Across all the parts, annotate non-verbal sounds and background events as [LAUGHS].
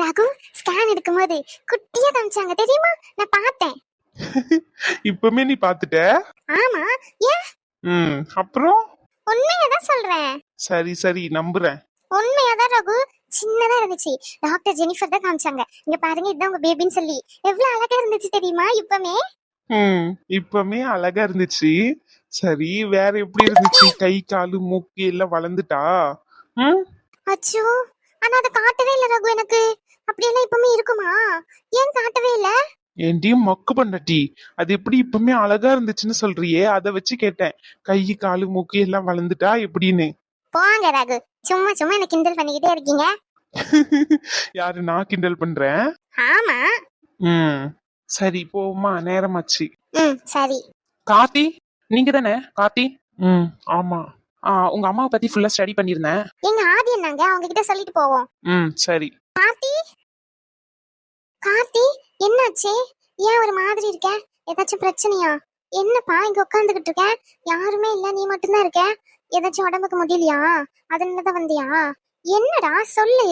Raghu scan எடுக்கும்போது குட்டியா காமிச்சாங்க. தெரியுமா? நான் பார்த்தேன். [LAUGHS] இப்பவுமே நீ பாத்துட்ட ஆமா. ஏன்? ம் அப்புறம்? உண்மையா தான் சொல்றேன். சரி சரி நம்புறேன். உண்மையா தான் ரகு. சின்னதா இருந்துச்சு. டாக்டர் ஜெனிஃபர் தான் காமிச்சாங்க. இங்க பாருங்க இதுதான் உங்க பேபின்னு சொல்லி. எவ்வளவு அழகா இருந்துச்சு தெரியுமா இப்பமே ம். இப்பவுமே அழகா இருந்துச்சு. சரி வேற எப்படி இருந்துச்சு? கை காலு மூக்கு எல்லாம் வளர்ந்துட்டா? ம் அச்சோ ஆனா அதை காட்டவே இல்ல ரகு எனக்கு. அப்படியெல்லாம் இப்பவுமே இருக்குமா? ஏன் காட்டவே இல்ல? ஏன்டி மொக்கு பண்ணட்டி. அது எப்படி இப்பவுமே அழகா இருந்துச்சுன்னு சொல்றியே? அதை வச்சு கேட்டேன். கை காலு மூக்கு எல்லாம் வளர்ந்துட்டா எப்படின்னு. போங்க ரகு. சும்மா சும்மா என்ன கிண்டல் பண்ணிக்கிட்டே இருக்கீங்க. [LAUGHS] யாரு நான் கிண்டல் பண்றேன்? ஆமா. ம். சரி போமா நேரமாச்சு. ம் சரி. கார்த்தி நீங்க தானே கார்த்தி? ம் ஆமா. ஆ, உங்க அம்மாவை பத்தி ஃபுல்லா ஸ்டடி பண்ணியிருந்தேன். எங்க ஆதி என்னங்க? அவங்க கிட்ட சொல்லிட்டு போவோம். ம் சரி. கார்த்தி? கார்த்தி என்னாச்சு? ஏன் ஒரு மாதிரி இருக்க? ஏதாச்சும் பிரச்சனையா? என்னப்பா இங்க உட்காந்துக்கிட்டு இருக்க? யாருமே இல்ல நீ மட்டும்தான் இருக்க? ஏதாச்சும் உடம்புக்கு முடியலையா? அதனாலதான் வந்தியா? என்னடா சொல்லு.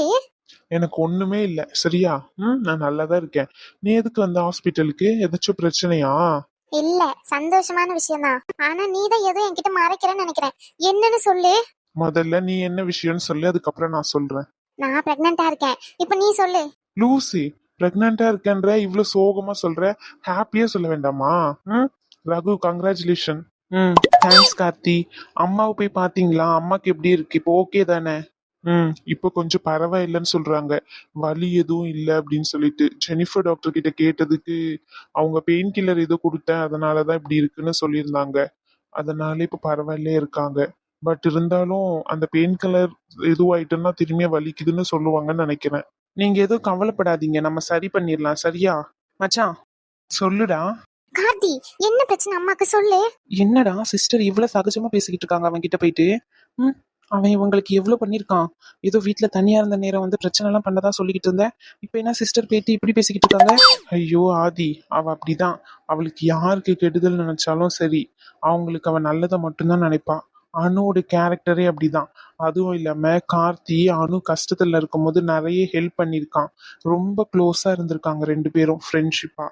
எனக்கு ஒண்ணுமே இல்ல. சரியா? ம் நான் நல்லாதான் இருக்கேன். நீ எதுக்கு வந்த ஹாஸ்பிட்டலுக்கு? ஏதாச்சும் பிரச்சனையா? இல்ல சந்தோஷமான விஷயம்தான். ஆனா நீ தான் ஏதோ என்கிட்ட மறைக்கிறேன்னு நினைக்கிறேன். என்னன்னு சொல்லு. முதல்ல நீ என்ன விஷயம்னு சொல்லு அதுக்கப்புறம் நான் சொல்றேன். நான் பிரெக்னெண்டா இருக்கேன். இப்ப நீ சொல்லு. லூசி பிரெக்னண்டா இருக்கேன்ற இவ்வளவு சோகமா சொல்ற? ஹாப்பியா சொல்ல வேண்டாமா? ம் ரகு கங்க்ராச்சுலேஷன் ம் தேங்க்ஸ் கார்த்தி. அம்மாவை போய் பாத்தீங்களா அம்மாக்கு எப்படி இருக்கு? இப்போ ஓகே தானே? ம். இப்போ கொஞ்சம் பரவாயில்லைன்னு சொல்றாங்க. வலி எதுவும் இல்லை அப்படின்னு சொல்லிட்டு ஜெனிஃபர் டாக்டர் கிட்ட கேட்டதுக்கு அவங்க பெயின் கில்லர் ஏதோ கொடுத்தேன். அதனாலதான் இப்படி இருக்குன்னு சொல்லியிருந்தாங்க. அதனால இப்போ பரவாயில்லையே இருக்காங்க. பட் இருந்தாலும் அந்த பெயின் கில்லர் இதுவாயிட்டுன்னா திரும்பியும் வலிக்குதுன்னு சொல்லுவாங்கன்னு நினைக்கிறேன். நீங்க எதுவும் கவலைப்படாதீங்க. நம்ம சரி பண்ணிடலாம். சரியா? மச்சான் சொல்லுடா. கார்த்தி என்ன பிரச்சனை? அம்மாக்கு சொல்லு. என்னடா சிஸ்டர் இவ்வளவு சகஜமா பேசிக்கிட்டு இருக்காங்க அவன் கிட்ட போயிட்டு? ம்? அவன் இவங்களுக்கு எவ்வளவு பண்ணிருக்கான் ஏதோ வீட்ல தனியா இருந்த நேரம் வந்து பிரச்சனை எல்லாம் பண்ணதா சொல்லிக்கிட்டு இருந்தேன். இப்ப என்ன சிஸ்டர் பேட்டி இப்படி பேசிக்கிட்டு இருக்காங்க? ஐயோ ஆதி அவ அப்படிதான். அவளுக்கு யாருக்கு கெடுதல் நினைச்சாலும் சரி அவங்களுக்கு அவன் நல்லதை மட்டும்தான் நினைப்பான். அணுவோட கேரக்டரே அப்படிதான். அதுவும் இல்லாம கார்த்தி அனு கஷ்டத்துல இருக்கும்போது நிறைய ஹெல்ப் பண்ணியிருக்கான். ரொம்ப க்ளோஸா இருந்திருக்காங்க ரெண்டு பேரும் ஃப்ரெண்ட்ஷிப்பா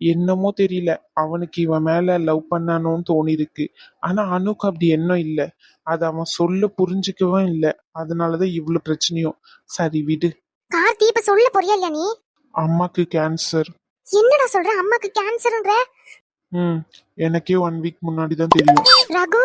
என்னமோ தெரியல. அவனுக்கு இவன் மேல லவ் பண்ணணும்னு தோணிருக்கு ஆனா அனுக்கு அப்படி எண்ணம் இல்ல. அது அவன் சொல்ல புரிஞ்சுக்கவும் இல்ல. அதனாலதான் இவ்வளவு பிரச்சனையும். சரி விடு. கார்த்தி இப்ப சொல்ல போறியா நீ? அம்மாக்கு கேன்சர் என்னடா சொல்ற? அம்மாக்கு கேன்சர்ன்ற ம் எனக்கே ஒன் வீக் முன்னாடி தான் தெரியும். ரகு?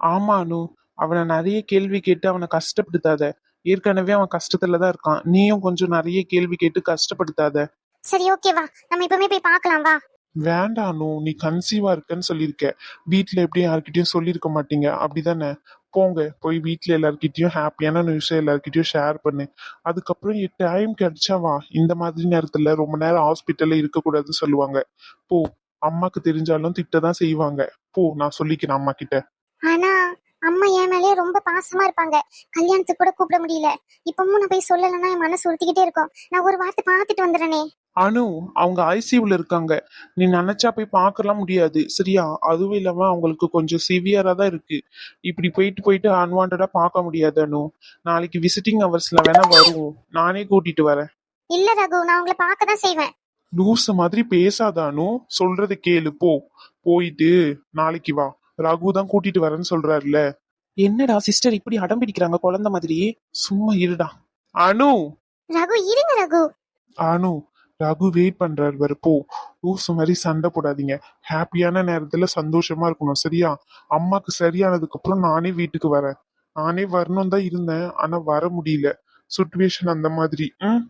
ஆமா அனு. அவனை நிறைய கேள்வி கேட்டு அவனை கஷ்டப்படுத்தாத. ஏற்கனவே அவன் கஷ்டத்துல தான் இருக்கான். நீயும் கொஞ்சம் நிறைய கேள்வி கேட்டு கஷ்டப்படுத்தாத. சரி ஓகேவா நம்ம இப்பவுமே போய் பார்க்கலாம் வா. வேண்டாம் அனு. நீ கன்சீவா இருக்கன்னு சொல்லியிருக்க. வீட்ல எப்படி யார்கிட்டயும் சொல்லியிருக்க மாட்டீங்க. அப்படிதானே? போங்க. போய் வீட்ல எல்லார்கிட்டயும் ஹாப்பியான நியூஸ் எல்லார்கிட்டயும் ஷேர் பண்ணு. அதுக்கப்புறம் டைம் கிடைச்சா வா. இந்த மாதிரி நேரத்துல ரொம்ப நேரம் ஹாஸ்பிட்டல்ல இருக்கக்கூடாதுன்னு சொல்லுவாங்க. போ. அம்மாக்கு தெரிஞ்சாலும் திட்டதான் செய்வாங்க. போ. நான் சொல்லிக்கிறேன் அம்மா கிட்ட ஆனா அம்மா என் மேலயே ரொம்ப பாசமா இருப்பாங்க. கல்யாணத்துக்கு கூட கூப்பிட முடியல. இப்பவும் நான் போய் சொல்லலைன்னா என் மனசு உறுத்திக்கிட்டே இருக்கும். நான் ஒரு வார்த்தை பார்த்துட்டு வந்துடுறேனே. அனு அவங்க ஐசியூல இருக்காங்க. நீ நினைச்சா போய் பார்க்கலாம் முடியாது. சரியா? அதுவும் இல்லாம அவங்களுக்கு கொஞ்சம் சிவியரா தான் இருக்கு. இப்படி போயிட்டு போயிட்டு அன்வான்டா பார்க்க முடியாது அனு. நாளைக்கு விசிட்டிங் ஹவர்ஸ்ல வேணா வருவோம். நானே கூட்டிட்டு வரேன். இல்ல ரகு நான் உங்களை பார்க்க தான் செய்வேன். லூஸ் மாதிரி பேசாத அனு. சொல்றது கேளு. போ. போயிட்டு நாளைக்கு வா. ரகு தான் கூட்டிட்டு வரேன்னு சொல்றாருல என்னடா சிஸ்டர் இப்படி அடம் பிடிக்கிறாங்க குழந்தை மாதிரி சும்மா இருடா. அனு. ரகு இருங்க ரகு. அனு ரகு வெயிட் பண்றாரு பாரு போ. லூஸ் மாதிரி சண்டை போடாதீங்க. ஹாப்பியான நேரத்துல சந்தோஷமா இருக்கணும் சரியா? அம்மாக்கு சரியானதுக்கு அப்புறம் நானே வீட்டுக்கு வரேன். நானே வரணும் தான் இருந்தேன் ஆனா வர முடியல. சுச்சுவேஷன் அந்த மாதிரி. ம்?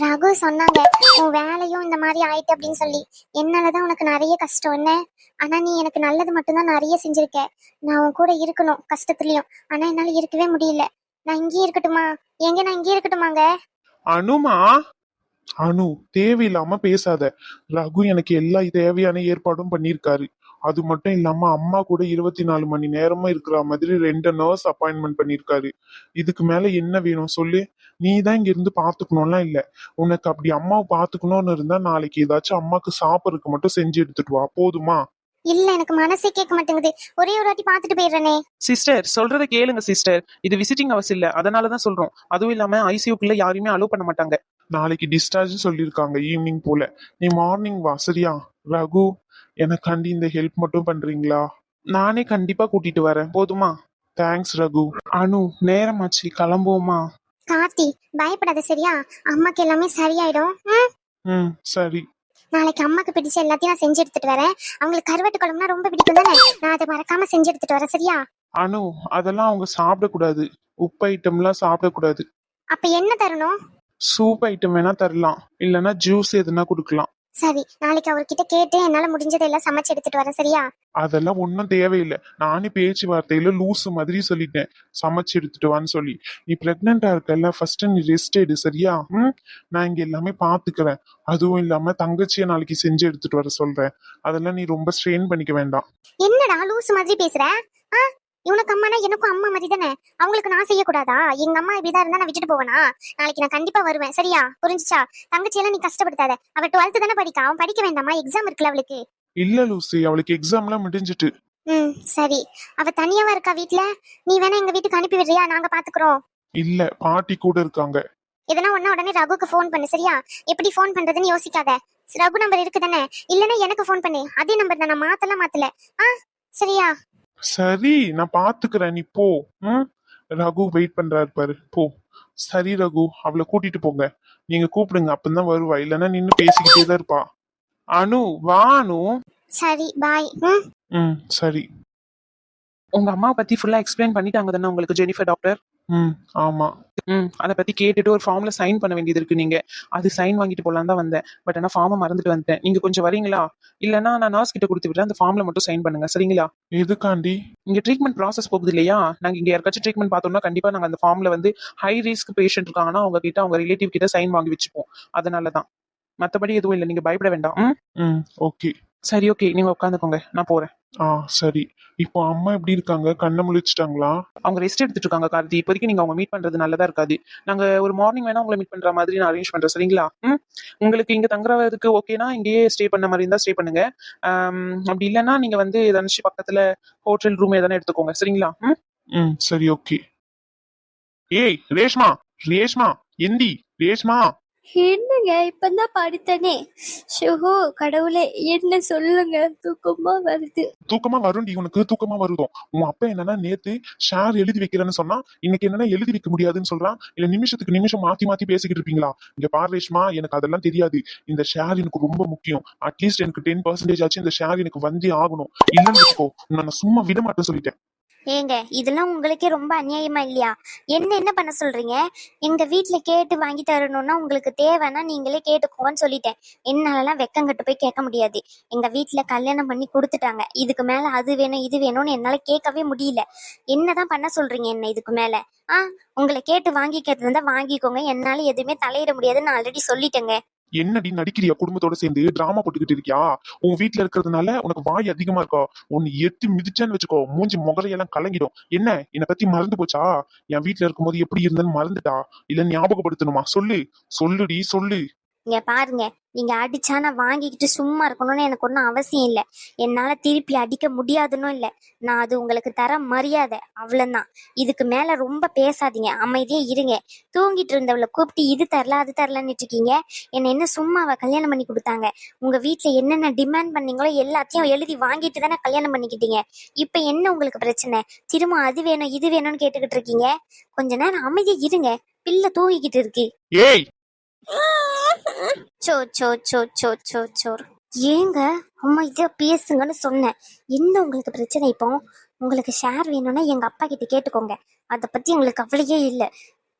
ரகு சொன்னாங்க உன் வேலையும் இந்த மாதிரி ஆயிட்டு அப்படின்னு சொல்லி. என்னாலதான் உனக்கு நிறைய கஷ்டம் என்ன? ஆனா நீ எனக்கு நல்லது மட்டும்தான் நிறைய செஞ்சிருக்க. நான் உன் கூட இருக்கணும் கஷ்டத்துலயும். ஆனா என்னால இருக்கவே முடியல. நான் இங்கேயே இருக்கட்டுமா? எங்க நான் இங்கேயே இருக்கட்டுமாங்க? அனுமா? அனு தேவையில்லாம பேசாத. ரகு எனக்கு எல்லா தேவையான ஏற்பாடும் பண்ணியிருக்காரு. அது மட்டும் இல்லாம அம்மா கூட இருபத்தி நாலு மணி நேரமா இருக்கிற மாதிரி ரெண்டு நர்ஸ் அப்பாயின்மெண்ட் பண்ணியிருக்காரு. இதுக்கு மேல என்ன வேணும் சொல்லு? நீ தான் இங்க இருந்து பாத்துக்கணும்லாம் இல்ல. உனக்கு அப்படி அம்மாவை பாத்துக்கணும்னு இருந்தா நாளைக்கு ஏதாச்சும் அம்மாக்கு சாப்பிடறதுக்கு மட்டும் செஞ்சு எடுத்துட்டு வா. போதுமா? இல்ல எனக்கு மனசே கேட்க மாட்டேங்குது. ஒரே ஒரு வாட்டி பார்த்துட்டு போயிடுறேனே. சிஸ்டர் சொல்றத கேளுங்க சிஸ்டர் இது விசிட்டிங் அவசியம் இல்ல. அதனால தான் சொல்றோம். அதுவும் இல்லாம ஐசியூக்குள்ள யாரையுமே அலோவ் பண்ண மாட்டாங்க. நாளைக்கு டிஸ்சார்ஜ் சொல்லியிருக்காங்க ஈவினிங் போல. நீ மார்னிங் வா சரியா? ரகு எனக்காண்டி இந்த ஹெல்ப் மட்டும் பண்றீங்களா? நானே கண்டிப்பா கூட்டிட்டு வரேன். போதுமா? தேங்க்ஸ் ரகு. அனு நேரமாச்சு. கிளம்புவோமா? கார்த்தி பயப்படாத சரியா? அம்மாக்கு எல்லாமே சரியாயிடும். ம்? ம் சரி. நாளைக்கு அம்மாக்கு பிடிச்ச எல்லாத்தையும் நான் செஞ்சு எடுத்துட்டு வரேன். அவங்களுக்கு கருவாட்டு குழம்புனா ரொம்ப பிடிக்கும் தானே? நான் அதை மறக்காம செஞ்சு எடுத்துட்டு வரேன் சரியா? அனு அதெல்லாம் அவங்க சாப்பிடக்கூடாது. உப்பு ஐட்டம்லாம் சாப்பிடக்கூடாது. அப்ப என்ன தரணும்? சூப் ஐட்டம் வேணா தரலாம். இல்லைன்னா ஜூஸ் எதுனா கொடுக்கலாம். சரி நாளைக்கு அவர்கிட்ட கேட்டு என்னால முடிஞ்சதை எல்லாம் சமைச்சு எடுத்துட்டு வரேன் சரியா? அதெல்லாம் ஒன்றும் தேவையில்லை. நானே பேச்சுவார்த்தையில லூசு மாதிரி சொல்லிட்டேன். சமைச்சு எடுத்துட்டு வான்னு சொல்லி. நீ பிரெக்னெண்டா இருக்கல ஃபர்ஸ்ட் நீ ரெஸ்ட் எடு சரியா? ம்? நான் இங்க எல்லாமே பாத்துக்கிறேன் அதுவும் இல்லாம தங்கச்சியை நாளைக்கு செஞ்சு எடுத்துட்டு வர சொல்றேன். அதெல்லாம் நீ ரொம்ப ஸ்ட்ரெயின் பண்ணிக்க வேண்டாம். என்னடா லூசு மாதிரி பேசுற? இவனுக்கு அம்மானா எனக்கும் அம்மா மாதிரி தானே? அவங்களுக்கு நான் செய்யக்கூடாதா? எங்க அம்மா இப்படிதான் இருந்தா நான் விட்டுட்டு போவேனா? நாளைக்கு நான் கண்டிப்பா வருவேன். சரியா? புரிஞ்சுச்சா? தங்கச்சி எல்லாம் நீ கஷ்டப்படுத்தாத. அவ டுவெல்த் தானே படிக்கா? அவன் படிக்க வேண்டாமா? எக்ஸாம் இருக்குல்ல அவளுக்கு. இல்ல லூசி. அவளுக்கு எக்ஸாம்லாம் முடிஞ்சிட்டு. ம் சரி. அவ தனியாவா இருக்கா வீட்ல? நீ வேணா எங்க வீட்டுக்கு அனுப்பி விடுறியா? நாங்க பாத்துக்கிறோம். இல்ல பாட்டி கூட இருக்காங்க. எதனா ஒண்ணா உடனே ரகுக்கு ஃபோன் பண்ணு சரியா? எப்படி ஃபோன் பண்றதுன்னு யோசிக்காத. ரகு நம்பர் இருக்கு தானே இல்லனா எனக்கு ஃபோன் பண்ணு. அதே நம்பர் தான். நான் மாத்தலாம் மாத்தல. ஆ சரியா? சரி நான் பாத்துக்கிறேன். நீ போ. ம்? ரகு வெயிட் பண்றாரு பாரு. போ. சரி ரகு அவளை கூட்டிட்டு போங்க. நீங்க கூப்பிடுங்க அப்பதான் வருவா. இல்லைன்னா நின்னு பேசிக்கிட்டே தான் இருப்பா. அனு வா அனு. சரி பாய் ம்? ம் சரி. உங்க அம்மாவை பத்தி ஃபுல்லா எக்ஸ்பிளைன் பண்ணிட்டாங்க தானே உங்களுக்கு ஜெனிஃபர் டாக்டர்? ம் ஆமா. ம் அதை பத்தி கேட்டுட்டு ஒரு ஃபார்ம்ல சைன் பண்ண வேண்டியது இருக்கு நீங்க. அது சைன் வாங்கிட்டு போலாம் தான் வந்தேன். பட் ஆனா ஃபார்மை மறந்துட்டு வந்துட்டேன். நீங்க கொஞ்சம் வரீங்களா இல்லைன்னா நான் நர்ஸ் கிட்ட கொடுத்து விடுறேன். அந்த ஃபார்ம்ல மட்டும் சைன் பண்ணுங்க. சரிங்களா? எதுக்காண்டி? இங்க ட்ரீட்மெண்ட் ப்ராசஸ் போகுது இல்லையா? நாங்க இங்க யாருக்காச்சும் ட்ரீட்மெண்ட் பார்த்தோம்னா கண்டிப்பா நாங்க அந்த ஃபார்ம்ல வந்து ஹை ரிஸ்க் பேஷண்ட் இருக்காங்கன்னா அவங்க கிட்ட அவங்க ரிலேட்டிவ் கிட்ட சைன் வாங்கி வச்சுப்போம். அதனால தான். மத்தபடி எதுவும் இல்லை. நீங்க பயப்பட வேண்டாம்? ம் ஓகே. சரி ஓகே நீங்க உட்காந்துக்கோங்க நான் போறேன். ஆ சரி. இப்போ அம்மா எப்படி இருக்காங்க? கண்ணை முழிச்சிட்டாங்களா? அவங்க ரெஸ்ட் எடுத்துட்டு இருக்காங்க கார்த்தி. இப்போதைக்கு நீங்க அவங்க மீட் பண்றது நல்லதா இருக்காது. நாங்க ஒரு மார்னிங் வேணா உங்களை மீட் பண்ற மாதிரி நான் அரேஞ்ச் பண்றேன் சரிங்களா? ம்? உங்களுக்கு இங்க தங்குறதுக்கு ஓகேனா இங்கேயே ஸ்டே பண்ண மாதிரி இருந்தா ஸ்டே பண்ணுங்க. அப்படி இல்லைன்னா நீங்க வந்து ஏதாச்சும் பக்கத்துல ஹோட்டல் ரூம் எதனா எடுத்துக்கோங்க சரிங்களா? ம்? ம் சரி ஓகே ஏய் ரேஷ்மா ரேஷ்மா எந்தி ரேஷ்மா. என்னங்க இப்பதான் படுத்தனே ஷோ கடவுளே என்ன சொல்லுங்க? தூக்கமா வருது. தூக்கமா வரும்டி உனக்கு தூக்கமா வருதும் உன் அப்பா என்னன்னா நேத்து ஷேர் எழுதி வைக்கிறேன்னு சொன்னா இன்னைக்கு என்னன்னா எழுதி வைக்க முடியாதுன்னு சொல்றான். இல்ல நிமிஷத்துக்கு நிமிஷம் மாத்தி மாத்தி பேசிக்கிட்டு இருப்பீங்களா? இங்க பாரேஷ்மா எனக்கு அதெல்லாம் தெரியாது. இந்த ஷேர் எனக்கு ரொம்ப முக்கியம். அட்லீஸ்ட் எனக்கு டென் பர்சன்டேஜ் ஆச்சு இந்த ஷேர் எனக்கு வந்தே ஆகணும். இல்லைன்னு வச்சுக்கோ நான் சும்மா விட மாட்டேன் சொல்லிட்டேன். ஏங்க இதெல்லாம் உங்களுக்கே ரொம்ப அநியாயமா இல்லையா? என்ன என்ன பண்ண சொல்றீங்க? எங்க வீட்டுல கேட்டு வாங்கி தரணும்னா உங்களுக்கு தேவைன்னா நீங்களே கேட்டுக்கோங்கன்னு சொல்லிட்டேன். என்னாலலாம் வெக்கம் கட்டு போய் கேட்க முடியாது. எங்க வீட்டுல கல்யாணம் பண்ணி கொடுத்துட்டாங்க. இதுக்கு மேல அது வேணும் இது வேணும்னு என்னால கேட்கவே முடியல. என்னதான் பண்ண சொல்றீங்க என்ன இதுக்கு மேல? ஆ உங்களை கேட்டு வாங்கிக்கிறது இருந்தா வாங்கிக்கோங்க. என்னால எதுவுமே தலையிட முடியாதுன்னு ஆல்ரெடி சொல்லிட்டேங்க. என்னடி நடிக்கிறியா? குடும்பத்தோட சேர்ந்து டிராமா போட்டுக்கிட்டு இருக்கியா? உன் வீட்ல இருக்கிறதுனால உனக்கு வாய் அதிகமா இருக்கா? உன்னை எத்தி மிதிச்சேன்னு வச்சுக்கோ. மூஞ்சி முகரையெல்லாம் கலங்கிடும். என்ன? என்னை பத்தி மறந்து போச்சா? என் வீட்டுல இருக்கும்போது எப்படி இருந்தேன்னு மறந்துட்டா? இல்ல ஞாபகப்படுத்தணுமா? சொல்லு. சொல்லுடி சொல்லு. இங்க பாருங்க. நீங்க அடிச்சா நான் வாங்கிக்கிட்டு சும்மா இருக்கணும்னு எனக்கு ஒன்றும் அவசியம் இல்லை. என்னால திருப்பி அடிக்க முடியாதுன்னும் இல்லை. நான் அது உங்களுக்கு தர மரியாதை அவ்வளோதான் இதுக்கு மேல ரொம்ப பேசாதீங்க. அமைதியே இருங்க. தூங்கிட்டு இருந்தவளை கூப்பிட்டு இது தரல அது தரலன்னு இருக்கீங்க. என்ன என்ன சும்மாவா கல்யாணம் பண்ணி கொடுத்தாங்க? உங்க வீட்டுல என்னென்ன டிமாண்ட் பண்ணீங்களோ எல்லாத்தையும் எழுதி வாங்கிட்டு தானே கல்யாணம் பண்ணிக்கிட்டீங்க. இப்ப என்ன உங்களுக்கு பிரச்சனை? திரும்ப அது வேணும் இது வேணும்னு கேட்டுக்கிட்டு இருக்கீங்க? கொஞ்ச நேரம் அமைதியா இருங்க. பிள்ளை தூங்கிக்கிட்டு இருக்கு. ஏய்! சோ சோ சோ சோ சோ சோர் ஏங்க? அம்மா இதை பேசுங்கன்னு சொன்னேன். என்ன உங்களுக்கு பிரச்சனை இப்போ? உங்களுக்கு ஷேர் வேணும்னா எங்க அப்பா கிட்ட கேட்டுக்கோங்க. அதை பத்தி எங்களுக்கு கவலையே இல்லை.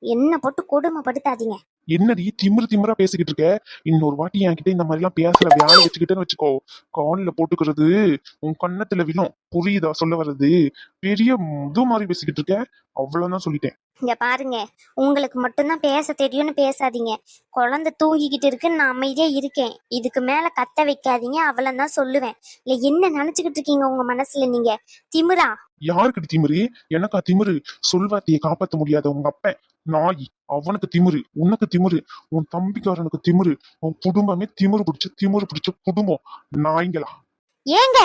என்ன போட்டு கொடுமைப்படுத்தாதீங்க. என்னடி திமிரு திமிரா பேசிக்கிட்டு இருக்க? இன்னொரு வாட்டி என்கிட்ட இந்த மாதிரி எல்லாம் பேசுற வேலை வச்சுக்கிட்டேன்னு வச்சுக்கோ. காலில் போட்டுக்கிறது உன் கண்ணத்துல விழும். புரியுதா சொல்ல வர்றது? பெரிய முது மாதிரி பேசிக்கிட்டு இருக்க. அவ்வளவுதான் சொல்லிட்டேன். இங்க பாருங்க உங்களுக்கு மட்டும்தான் பேச தெரியும்னு பேசாதீங்க. குழந்தை தூங்கிக்கிட்டு இருக்குன்னு நான் அமைதியா இருக்கேன். இதுக்கு மேல கத்த வைக்காதீங்க அவ்வளவுதான் சொல்லுவேன். இல்ல என்ன நினைச்சுக்கிட்டு இருக்கீங்க உங்க மனசுல நீங்க? திமிரா? யாருக்கிட்ட திமிரு? எனக்கா திமிரு? சொல்வார்த்தையை காப்பாத்த முடியாத உங்க அப்பன். நாய் அவனுக்கு திமிரு உனக்கு திமிரு உன் தம்பிக்காரனுக்கு திமிரு உன் குடும்பமே திமிரு பிடிச்ச திமிரு பிடிச்ச குடும்பம். நாய்ங்களா? ஏங்க?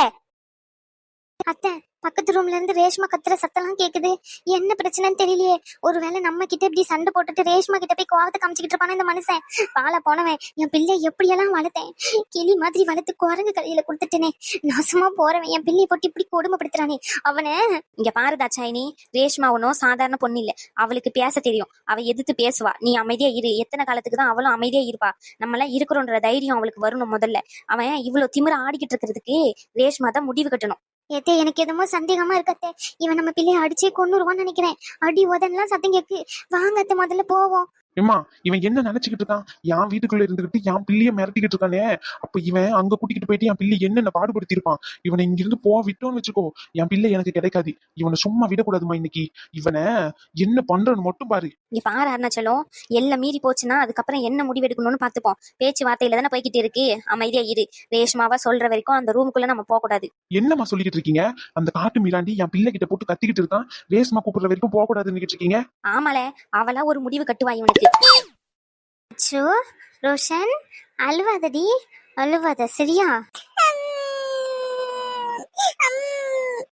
அத்தை பக்கத்து ரூம்ல இருந்து ரேஷ்மா கத்துற சத்தம்லாம் கேக்குது. என்ன பிரச்சனைன்னு தெரியலையே. ஒருவேளை நம்ம கிட்ட இப்படி சண்டை போட்டுட்டு ரேஷ்மா கிட்ட போய் கோவத்தை காமிச்சிக்கிட்டு இருப்பானே இந்த மனுஷன்? பால போனவன். என் பிள்ளை எப்படியெல்லாம் வளர்த்தேன்? கிளி மாதிரி வளர்த்து குரங்கு கையில கொடுத்துட்டேனே. நாசமா போறவன். என் பிள்ளையை போட்டு இப்படி கொடுமைப்படுத்துறானே. அவனை இங்க பாருதா தாச்சாயினி ரேஷ்மா ஒன்றும் சாதாரண பொண்ணு இல்ல. அவளுக்கு பேச தெரியும். அவ எதிர்த்து பேசுவா. நீ அமைதியா இரு. எத்தனை காலத்துக்கு தான் அவளும் அமைதியா இருப்பா. நம்மளாம் இருக்கிறோன்ற தைரியம் அவளுக்கு வரணும் முதல்ல. அவன் இவ்வளவு திமிர ஆடிக்கிட்டு இருக்கிறதுக்கு ரேஷ்மா தான் முடிவு கட்டணும். ஏத்தே எனக்கு எதுமோ சந்தேகமா இருக்கத்தே இவன் நம்ம பிள்ளைய அடிச்சே கொண்டுருவான்னு நினைக்கிறேன். அடி உதன்லாம் சத்தம் கேக்கு. வாங்கத்தை முதல்ல போவோம். ஏம்மா இவன் என்ன நினைச்சுக்கிட்டு இருக்கான்? என் வீட்டுக்குள்ள இருந்துகிட்டு என் பிள்ளைய மிரட்டிக்கிட்டு இருக்கானே. அப்ப இவன் அங்க கூட்டிக்கிட்டு போயிட்டு என் பிள்ளை என்னென்ன பாடுபடுத்தி இருப்பான் இவனை இங்க இருந்து போ விட்டோன்னு வச்சுக்கோ. என் பிள்ளை எனக்கு கிடைக்காது. இவனை சும்மா விடக்கூடாதுமா இன்னைக்கு. இவனை என்ன பண்றன்னு மட்டும் பாரு. இங்க பாரு அருணாச்சலம். எல்லாம் மீறி போச்சுன்னா அதுக்கப்புறம் என்ன முடிவு எடுக்கணும்னு பாத்துப்போம் பேச்சு வார்த்தையில தானே போய்கிட்டு இருக்கு. அமைதியா இரு. ரேஷ்மாவா சொல்ற வரைக்கும் அந்த ரூமுக்குள்ள நம்ம போக கூடாது என்னம்மா சொல்லிக்கிட்டு இருக்கீங்க? அந்த காட்டு மிராண்டி என் பிள்ளை கிட்ட போட்டு கத்திக்கிட்டு இருக்கான். ரேஸ்மா கூப்பிடுற வரைக்கும் போக கூடாதுன்னு இருக்கீங்க ஆமால. அவளா ஒரு முடிவு கட்டுவா இவனுக்கு. அச்சோ ரோஷன் அழுவாதடி அழுவாத சரியா?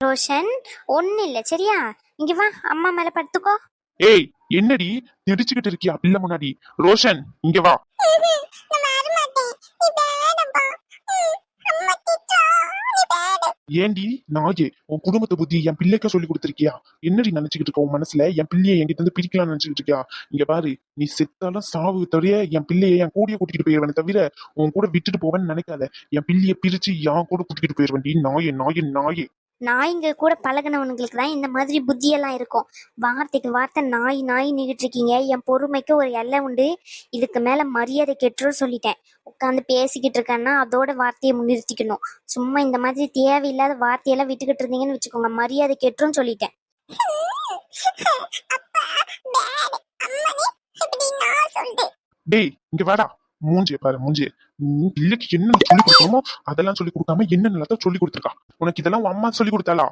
ரோஷன் ஒண்ணு இல்ல சரியா? இங்க வா அம்மா மேல படுத்துக்கோ. ஏய் என்னடி நெடிச்சுக்கிட்டு இருக்கியா பிள்ளை முன்னாடி? ரோஷன் இங்க வா. ஏண்டி? நாயே உன் குடும்பத்தை புத்தி என் பிள்ளைக்க சொல்லி கொடுத்துருக்கியா? என்னடி நினைச்சுக்கிட்டு இருக்க? உன் மனசுல என் பிள்ளைய என்கிட்ட இருந்து பிரிக்கலாம்னு நினைச்சுக்கிட்டு இருக்கியா? இங்க பாரு நீ செத்தாலும் சாவு தவிர என் பிள்ளைய என் கூடிய கூட்டிட்டு போயிருவேன் தவிர உன் கூட விட்டுட்டு போவேன்னு நினைக்காத. என் பிள்ளைய பிரிச்சு என் கூட கூட்டிட்டு போயிருவேன்டி. நாயே நாயே நாயே. நாய்ங்க கூட பழகினவனுங்களுக்கு தான் இந்த மாதிரி புத்தியெல்லாம் இருக்கும். வார்த்தைக்கு வார்த்தை நாய் நாய் நின்றுட்டு இருக்கீங்க. என் பொறுமைக்கு ஒரு எல்லை உண்டு. இதுக்கு மேல மரியாதை கெட்டுரும் சொல்லிட்டேன். உட்காந்து பேசிக்கிட்டு இருக்கேன்னா அதோட வார்த்தையை நிறுத்திக்கணும் சும்மா இந்த மாதிரி தேவையில்லாத வார்த்தையெல்லாம் விட்டுக்கிட்டு இருந்தீங்கன்னு வச்சுக்கோங்க. மரியாதை கெட்டுரும் சொல்லிட்டேன். [LAUGHS] டேய் இங்க வாடா. மூஞ்சிய பாரு மூஞ்சிய. பிள்ளைக்கு என்ன சொல்லி கொடுக்கணுமோ அதெல்லாம் சொல்லி கொடுக்காம என்ன நல்லா சொல்லி கொடுத்துருக்கா? உனக்கு இதெல்லாம் உன் அம்மா சொல்லி கொடுத்தாளா?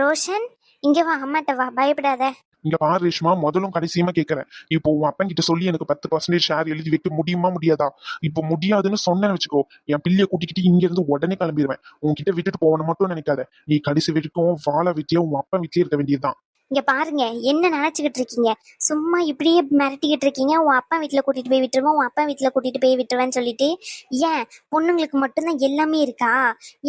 ரோஷன் இங்க வா அம்மாட்ட வா பயப்படாத. இங்க பாரு ரேஷ்மா முதலும் கடைசியுமா கேக்குறேன். இப்போ உன் அப்பன் கிட்ட சொல்லி எனக்கு பத்து பர்சன்டேஜ் ஷேர் எழுதி வைக்க முடியுமா முடியாதா? இப்போ முடியாதுன்னு சொன்னேன்னு வச்சுக்கோ என் பிள்ளைய கூட்டிக்கிட்டு இங்க இருந்து உடனே கிளம்பிடுவேன் உன்கிட்ட விட்டுட்டு போகணும் மட்டும் நினைக்காத. நீ கடைசி வரைக்கும் வாழ வீட்லயே உன் அப்பன் வீட்லயே இருக்க வேண்டியதுதான். இங்க பாருங்க என்ன நினைச்சுக்கிட்டு இருக்கீங்க? சும்மா இப்படியே மிரட்டிக்கிட்டு இருக்கீங்க. உன் அப்பா வீட்டுல கூட்டிட்டு போய் விட்டுருவோம் உன் அப்பா வீட்டுல கூட்டிட்டு போய் விட்டுருவேன்னு சொல்லிட்டு. ஏன்? பொண்ணுங்களுக்கு மட்டும்தான் எல்லாமே இருக்கா?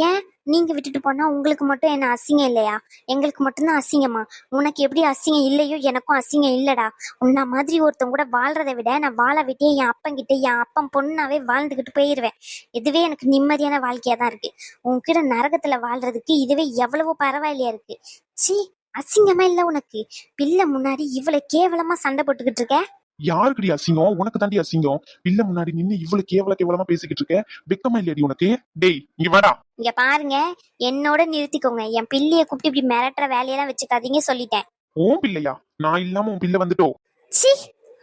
ஏன்? நீங்க விட்டுட்டு போனா உங்களுக்கு மட்டும் என்ன அசிங்கம் இல்லையா? எங்களுக்கு மட்டும்தான் அசிங்கமா? உனக்கு எப்படி அசிங்கம் இல்லையோ எனக்கும் அசிங்கம் இல்லடா. உன்ன மாதிரி ஒருத்தவங்க கூட வாழ்றதை விட நான் வாழ விட்டே என் அப்பங்கிட்ட என் அப்பன் பொண்ணாவே வாழ்ந்துகிட்டு போயிருவேன். இதுவே எனக்கு நிம்மதியான வாழ்க்கையா தான் இருக்கு உன்கிட்ட நரகத்துல வாழ்றதுக்கு இதுவே எவ்வளவு பரவாயில்லையா இருக்கு. ச்சீ! அசிங்கமா இல்ல உனக்கு? பிள்ளை முன்னாடி இவ்வளவு கேவலமா சண்டை போட்டுக்கிட்டு இருக்க? யாருக்குடி அசிங்கம்? உனக்கு தாண்டி அசிங்கம். பிள்ளை முன்னாடி நின்னு இவ்வளவு கேவல கேவலமா பேசிக்கிட்டு இருக்க? வெக்கமா இல்லையாடி உனக்கு? டேய் இங்க வாடா. இங்க பாருங்க. என்னோட நிறுத்திக்கோங்க. என் பிள்ளைய கூப்பிட்டு இப்படி மிரட்டுற வேலையெல்லாம் வச்சுக்காதீங்க சொல்லிட்டேன். உன் பிள்ளையா? நான் இல்லாம உன் பிள்ளை வந்துட்டோ? ச்சீ!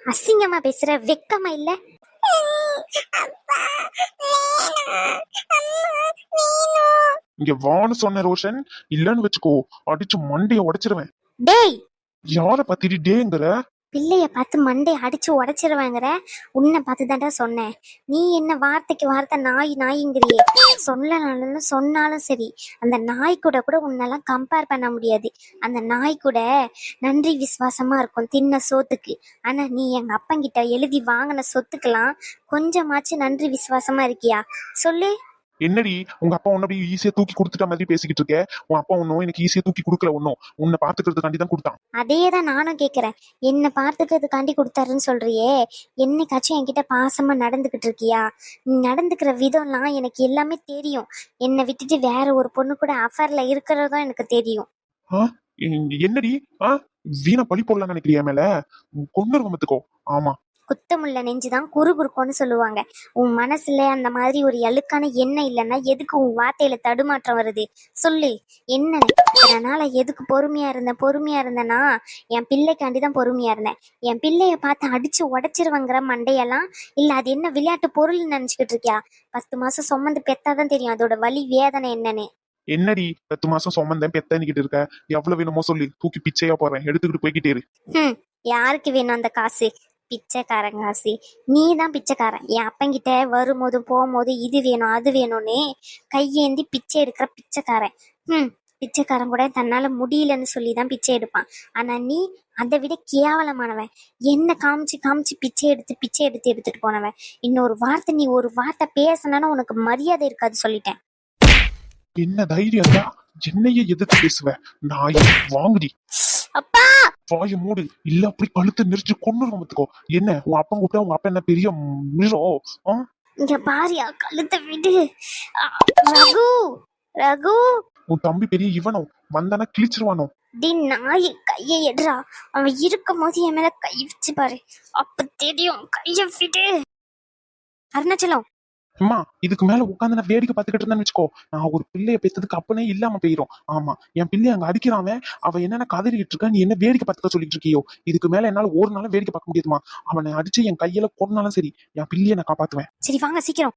அசிங்கமா பேசுற வெக்கமா இல்ல? இங்க வான்னு சொன்ன ரோஷன் இல்லன்னு வச்சுக்கோ அடிச்சு மண்டைய உடைச்சிருவேன். டேய்! யார பத்திரி டேங்கிற? பிள்ளைய பார்த்து மண்டை அடிச்சு உடைச்சிருவாங்கற? உன்னை பார்த்து தான்டா சொன்னேன். நீ என்ன வார்த்தைக்கு வார்த்தை நாய் நாய்ங்கிறியே? சொல்லனாலும் சொன்னாலும் சரி அந்த நாய் கூட கூட உன்னெல்லாம் கம்பேர் பண்ண முடியாது. அந்த நாய் கூட நன்றி விசுவாசமா இருக்கும் தின்ன சோத்துக்கு. ஆனா நீ எங்க அப்பங்கிட்ட எழுதி வாங்கின சொத்துக்கெல்லாம் கொஞ்சமாச்சும் நன்றி விசுவாசமா இருக்கியா? சொல்லு. என்னடி உங்க அப்பா உன்ன அப்படியே ஈஸியா தூக்கி கொடுத்துட்ட மாதிரி பேசிக்கிட்டு இருக்க? உன் அப்பா ஒன்னும் எனக்கு ஈஸியா தூக்கி கொடுக்கல ஒன்னும் உன்னை பாத்துக்கிறதுக்காண்டி தான் கொடுத்தான். அதே தான் நானும் கேட்குறேன் என்னை பார்த்துக்கிறதுக்காண்டி கொடுத்தாருன்னு சொல்றியே. என்னைக்காச்சும் என்கிட்ட பாசமா நடந்துக்கிட்டு இருக்கியா? நீ நடந்துக்கிற விதம்லாம் எனக்கு எல்லாமே தெரியும். என்னை விட்டுட்டு வேற ஒரு பொண்ணு கூட அஃபேர்ல இருக்கிறதும் எனக்கு தெரியும். எ- என்னடி? ஆ? வீணா பழி போடலாம்னு நினைக்கிறியா மேல? கொண்டு வம்பத்துக்கோ ஆமா. குத்தமுள்ள நெஞ்சுதான் குறு குறுக்கோன்னு சொல்லுவாங்க. உன் மனசுல அந்த மாதிரி ஒரு அழுக்கான எண்ணம் இல்லைன்னா எதுக்கு உன் வார்த்தையில தடுமாற்றம் வருது? சொல்லு. என்ன? நாளா எதுக்கு பொறுமையா இருந்தேன் பொறுமையா இருந்தேன்னா என் பிள்ளைக்காண்டி தான் பொறுமையா இருந்தேன். என் பிள்ளைய பார்த்து அடிச்சு உடைச்சிருவங்கிற மண்டையெல்லாம் இல்ல அது என்ன விளையாட்டு பொருள் நினைச்சுக்கிட்டு இருக்கியா? பத்து மாசம் சுமந்து பெத்தாதான் தெரியும் அதோட வலி வேதனை என்னன்னு. என்னடி பத்து மாசம் சுமந்தேன் பெத்தனிக்கிட்டு இருக்க? எவ்வளவு வேணுமோ சொல்லி. தூக்கி பிச்சையா போறேன் எடுத்துக்கிட்டு போய்கிட்டே இரு. யாருக்கு வேணும் அந்த காசு? பிச்சைக்காரங்காசி நீ தான் பிச்சைக்காரன். என் அப்பங்கிட்ட வரும்போது போகும்போது இது வேணும் அது வேணும்னு கையேந்தி பிச்சை எடுக்கிற பிச்சைக்காரன். ம் பிச்சைக்காரன் கூட தன்னால முடியலன்னு சொல்லி தான் பிச்சை எடுப்பான். ஆனா நீ அதை விட கேவலமானவன். என்ன காமிச்சு காமிச்சு பிச்சை எடுத்து பிச்சை எடுத்து எடுத்துட்டு போனவன். இன்னொரு வார்த்தை நீ ஒரு வார்த்தை பேசினா உனக்கு மரியாதை இருக்காது சொல்லிட்டேன். என்ன தைரியம் தான் என்னைய எதிர்த்து பேசுவ. நாய் வாங்குடி. அப்பா! வாய மூடு. இல்ல அப்படி கழுத்தை நெரிச்சு கொண்டு வந்துக்கோ என்ன உன் அப்பா கூப்பிட்டா உங்க அப்பா என்ன பெரிய மிரோ ஆ? இங்க பாரியா கழுத்தை விடு. ரகு ரகு. உன் தம்பி பெரிய இவனோ வந்தானா கிழிச்சிருவானோ? டி நாய் கையை எடுறா. அவன் இருக்கும் போது என் மேல கை வச்சு பாரு. அப்ப தெரியும் கைய விடு. அருணாச்சலம் அம்மா இதுக்கு மேல உட்காந்து நான் வேடிக்கை பார்த்துக்கிட்டு இருந்தேன்னு வச்சுக்கோ. நான் ஒரு பிள்ளைய பெத்ததுக்கு அப்பனே இல்லாம போயிரும். ஆமா என் பிள்ளைய அங்க அடிக்கிறான் அவ என்னென்ன கதறிட்டு இருக்கா நீ என்ன வேடிக்கை பார்த்துக்க சொல்லிட்டு இருக்கியோ? இதுக்கு மேல என்னால ஒரு நாளும் வேடிக்கை பார்க்க முடியுமா அவனை அடிச்சு என் கையில கொண்டாலும் சரி என் பிள்ளைய நான் காப்பாத்துவேன். சரி வாங்க சீக்கிரம்.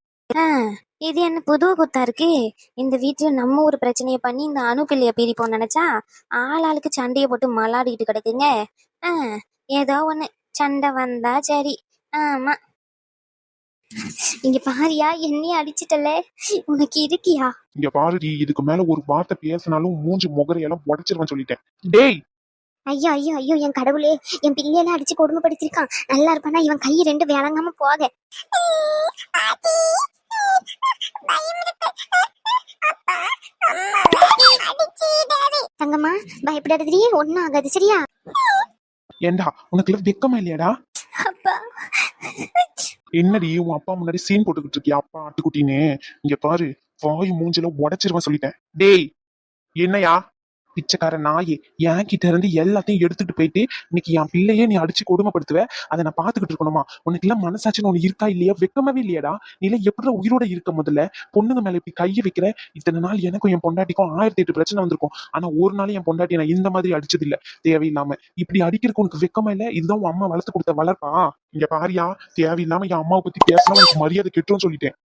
இது என்ன புது குத்தா இருக்கு? இந்த வீட்டுல நம்ம ஒரு பிரச்சனைய பண்ணி இந்த அணு பிள்ளைய பிரிப்போம் நினைச்சா ஆளாளுக்கு சண்டைய போட்டு மலாடிக்கிட்டு கிடக்குங்க. ஏதோ ஒண்ணு. சண்டை வந்தா சரி. ஆமா. இங்க பாரியா என்னைய அடிச்சிட்டல? உனக்கு இருக்கியா? இங்க பாருடி இதுக்கு மேல ஒரு வார்த்தை பேசினாலும் மூஞ்சி முகரையெல்லாம் உடச்சிருவேன் சொல்லிட்டேன். டேய்! ஐயோ ஐயோ ஐயோ என் கடவுளே என் பிள்ளையெல்லாம் அடிச்சு கொடுமைப்படுத்திருக்கான். நல்லா இருப்பானா? இவன் கை ரெண்டு விளங்காம போக. தங்கம்மா பயப்படாதடி ஒண்ணும் ஆகாது சரியா? ஏண்டா உனக்கு வெக்கமா இல்லையாடா? அப்பா. என்னடி உன் அப்பா முன்னாடி சீன் போட்டுக்கிட்டு இருக்கியா? அப்பா ஆட்டுக்குட்டின்னு. இங்க பாரு வாய் மூஞ்சில உடைச்சிருவேன் சொல்லிட்டேன். டேய் என்னையா பிச்சைக்கார நாயே என் கிட்ட இருந்து எல்லாத்தையும் எடுத்துட்டு போயிட்டு இன்னைக்கு என் பிள்ளையே நீ அடிச்சு கொடுமைப்படுத்துவ? அதை நான் பாத்துக்கிட்டு இருக்கணுமா? உனக்கு எல்லாம் மனசாட்சின்னு ஒண்ணு இருக்கா இல்லையா? வெக்கமாவே இல்லையாடா? நீ எப்படி உயிரோட இருக்க முதல்ல? பொண்ணுங்க மேல இப்படி கையை வைக்கிற? இத்தனை நாள் எனக்கும் என் பொண்டாட்டிக்கும் ஆயிரத்தி எட்டு பிரச்சனை வந்திருக்கும். ஆனா ஒரு நாள் என் பொண்டாட்டி நான் இந்த மாதிரி அடிச்சது இல்ல தேவையில்லாம. இப்படி அடிக்கிறதுக்கு உனக்கு வெக்கமா இல்ல? இதுதான் உன் அம்மா வளர்த்து கொடுத்த வளர்ப்பா. இங்க பாரியா தேவையில்லாம என் அம்மாவை பத்தி பேசினா உனக்கு மரியாதை கெட்டுரும் சொல்லிட்டேன்.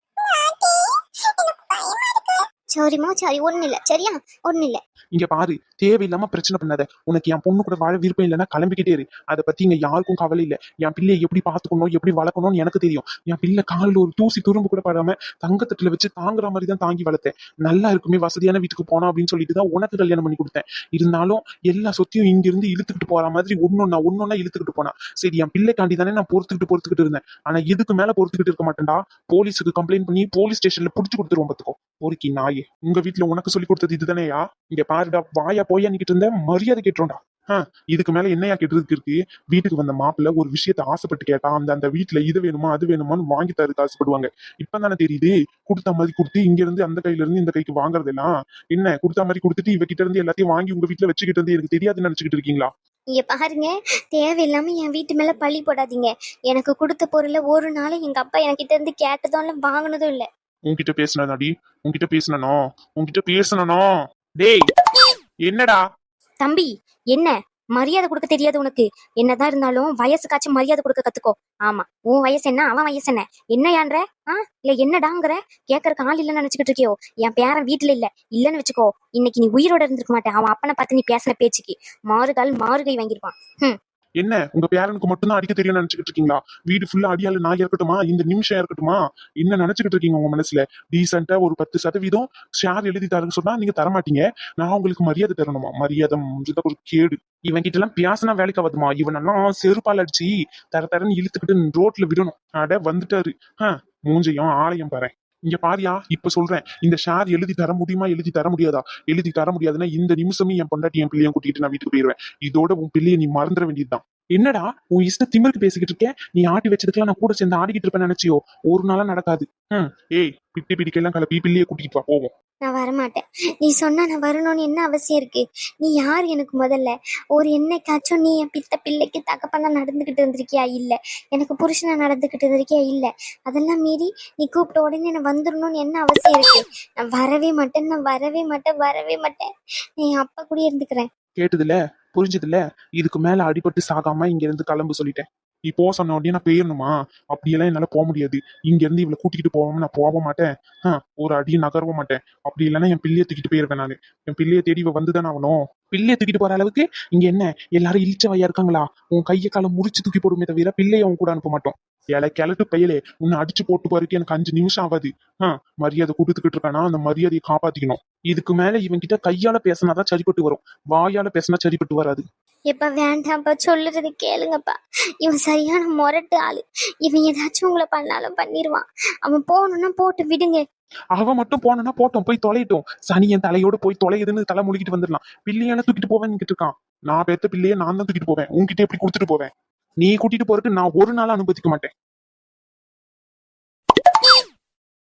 சரிம்மா சரி ஒண்ணு இல்ல சரியா? ஒண்ணு இல்ல இங்க பாரு தேவையில்லாம பிரச்சனை பண்ணாத. உனக்கு என் பொண்ணு கூட வாழ விருப்பம் இல்லைன்னா கிளம்பிக்கிட்டே இரு. அதை பத்தி இங்க யாருக்கும் கவலை இல்ல. என் பிள்ளையை எப்படி பாத்துக்கணும் எப்படி வளர்க்கணும்னு எனக்கு தெரியும். என் பிள்ளை காலில் ஒரு தூசி துரும்பு கூட படாம தங்கத்தட்டுல வச்சு தாங்குற மாதிரி தான் தாங்கி வளர்த்தேன். நல்லா இருக்குமே வசதியான வீட்டுக்கு போனா அப்படின்னு சொல்லிட்டு தான் உனக்கு கல்யாணம் பண்ணி கொடுத்தேன். இருந்தாலும் எல்லா சொத்தையும் இங்க இருந்து இழுத்துக்கிட்டு போற மாதிரி ஒன்னொன்னா ஒன்னொன்னா இழுத்துக்கிட்டு போனா. சரி என் பிள்ளைக்காண்டி தானே நான் பொறுத்துக்கிட்டு பொறுத்துக்கிட்டு இருந்தேன். ஆனா இதுக்கு மேல பொறுத்துக்கிட்டு இருக்க மாட்டேன்டா. போலீஸுக்கு கம்ப்ளைண்ட் பண்ணி போலீஸ் ஸ்டேஷன்ல புடிச்சு கொடுத்துருவோம் பாத்துக்கோ. பொறுக்கி நாயே உங்க வீட்டுல உனக்கு சொல்லி கொடுத்தது இதுதானேயா? இங்க பாருடா வாயா போய் நிக்கிட்டு இருந்த மரியாதை கேட்டுரும்டா இதுக்கு மேல என்னையா கேட்டதுக்கு இருக்கு? வீட்டுக்கு வந்த மாப்பிள்ள ஒரு விஷயத்த ஆசைப்பட்டு கேட்டா அந்த அந்த வீட்டுல இது வேணுமா அது வேணுமான்னு வாங்கி தரதுக்கு ஆசைப்படுவாங்க. இப்பதானே தெரியுது கொடுத்த மாதிரி கொடுத்து இங்க இருந்து அந்த கையில இருந்து இந்த கைக்கு வாங்குறதெல்லாம் என்ன கொடுத்த மாதிரி கொடுத்துட்டு இவகிட்ட இருந்து எல்லாத்தையும் வாங்கி உங்க வீட்டுல வச்சுக்கிட்டு இருந்து எனக்கு தெரியாதுன்னு நினைச்சுக்கிட்டு இருக்கீங்களா? இங்க பாருங்க தேவையில்லாம என் வீட்டு மேல பழி போடாதீங்க. எனக்கு கொடுத்த பொருளை ஒரு நாள் எங்க அப்பா என்கிட்ட இருந்து கேட்டதும் இல்ல வாங்கினதும் இல்ல. உன்கிட்ட பேசினதாடி உன்கிட்ட பேசினோ உன்கிட்ட பேசினனோ? டேய் என்னடா? தம்பி என்ன? மரியாதை கொடுக்க தெரியாது உனக்கு. என்னதான் இருந்தாலும் வயசுக்காச்சும் மரியாதை கொடுக்க கத்துக்கோ. ஆமா உன் வயசு என்ன? அவன் வயசு என்ன? என்னையான்ற? ஆ? இல்ல என்னடாங்கிற? கேட்கறக்கு ஆள் இல்லைன்னு நினைச்சுக்கிட்டு இருக்கியோ? என் பேரன் வீட்டுல இல்ல. இல்லன்னு வச்சுக்கோ. இன்னைக்கு நீ உயிரோட இருந்திருக்க மாட்டேன். அவன் அப்பனை பார்த்து நீ பேசின பேச்சுக்கு. மாறுகால் மாறுகை வாங்கியிருப்பான். என்ன? உங்க பேரனுக்கு மட்டும்தான் அடிக்க தெரியும்னு நினைச்சுக்கிட்டு இருக்கீங்களா? வீடு ஃபுல்லா அடியால நான் இருக்கட்டுமா? இந்த நிமிஷம் இருக்கட்டுமா? என்ன நினைச்சுக்கிட்டு இருக்கீங்க உங்க மனசுல? டீசெண்டா ஒரு பத்து சதவீதம் ஷேர் எழுதி தரேன்னு சொன்னா நீங்க தரமாட்டீங்க. நான் உங்களுக்கு மரியாதை தரணுமா? மரியாதை ஒரு கேடு. இவன் கிட்ட எல்லாம் பியாசனா வேலைக்கு ஆகுதுமா? இவனெல்லாம் செருப்பால் அடிச்சு தர தரன்னு இழுத்துக்கிட்டு ரோட்ல விடணும். அட வந்துட்டாரு. மூஞ்சையும் ஆலயம் பாரு இங்க பாரியா இப்ப சொல்றேன். இந்த ஷேர் எழுதி தர முடியுமா எழுதி தர முடியாதா? எழுதி தர முடியாதுன்னா இந்த நிமிஷமே என் பொண்டாட்டி என் பிள்ளையும் கூட்டிட்டு நான் வீட்டுக்கு போயிருவேன். இதோட உன் பிள்ளைய நீ மறந்துட வேண்டியதுதான். என்னடா உன் இஷ்ட திமிருக்கு பேசிக்கிட்டு இருக்க? நீ ஆட்டி வச்சதுக்கெல்லாம் நான் கூட சேர்ந்து ஆடிக்கிட்டு இருப்பேன்னு நினைச்சியோ? ஒரு நாளா நடக்காது. ம் ஏய் பிட்டி பிடிக்கெல்லாம் கலப்பி பிள்ளைய கூட்டிட்டு வா போவோம். நான் வரமாட்டேன். நீ சொன்னா நான் வரணும்னு என்ன அவசியம் இருக்கு? நீ யார் எனக்கு முதல்ல? ஒரு என்னைக்காச்சும் நீ என் பித்த பிள்ளைக்கு தகப்பனா நடந்துகிட்டு இருந்திருக்கியா? இல்ல. எனக்கு புருஷனா நடந்துகிட்டு இருந்திருக்கியா? இல்ல. அதெல்லாம் மீறி நீ கூப்பிட்ட உடனே நான் வந்துடணும்னு என்ன அவசியம் இருக்கு? நான் வரவே மாட்டேன் நான் வரவே மாட்டேன் வரவே மாட்டேன். என் அப்பா கூட இருந்துக்கிறேன். கேட்டதுல புரிஞ்சதுல இதுக்கு மேல அடிபட்டு சாகாம இங்க இருந்து கிளம்பு சொல்லிட்டேன். நீ போக சொன்ன உடனே நான் போயிடணுமா அப்படியெல்லாம் என்னால போக முடியாது. இங்க இருந்து இவளை கூட்டிகிட்டு போகாம நான் போக மாட்டேன். ஆஹ் ஒரு அடியும் நகரவும் மாட்டேன். அப்படி இல்லைன்னா என் பிள்ளைய தூக்கிட்டு போயிருவேன் நானு. என் பிள்ளைய தேடி இவ வந்துதானே ஆகணும்? பிள்ளைய தூக்கிட்டு போற அளவுக்கு இங்க என்ன? எல்லாரும் இழிச்சவையா இருக்காங்களா? உன் கையை காலம் முறிச்சு தூக்கி போடுமே தவிர பிள்ளைய உன் கூட அனுப்ப மாட்டோம். ஏழை கிழட்டு பையலே உன்னை அடிச்சு போட்டு போறதுக்கு எனக்கு அஞ்சு நிமிஷம் ஆகாது ஆ, மரியாதை கொடுத்துக்கிட்டு இருக்கானா. அந்த மரியாதையை காப்பாத்திக்கணும். இதுக்கு மேல இவன் கிட்ட கையால பேசினாதான் சரிப்பட்டு வரும். வாயால பேசினா சரிப்பட்டு வராது. எப்ப வேண்டாம்ப்பா சொல்லுறது கேளுங்கப்பா. இவன் சரியான முரட்டு ஆளு. இவன் ஏதாச்சும் உங்களை பண்ணாலும் பண்ணிடுவான் அவன் போகணும்னா போட்டு விடுங்க. அவ மட்டும் போனா போட்டோம். போய் தொலையட்டும். சனி என் தலையோட போய் தொலையுதுன்னு தலை முழுகிட்டு வந்துடலாம். பிள்ளையால தூக்கிட்டு போவேன்னு இருக்கான். நான் பெத்த பிள்ளைய நான் தான் தூக்கிட்டு போவேன். உன்கிட்ட எப்படி கொடுத்துட்டு போவேன்? நீ கூட்டிட்டு போறதுக்கு நான் ஒரு நாள் அனுமதிக்க மாட்டேன்.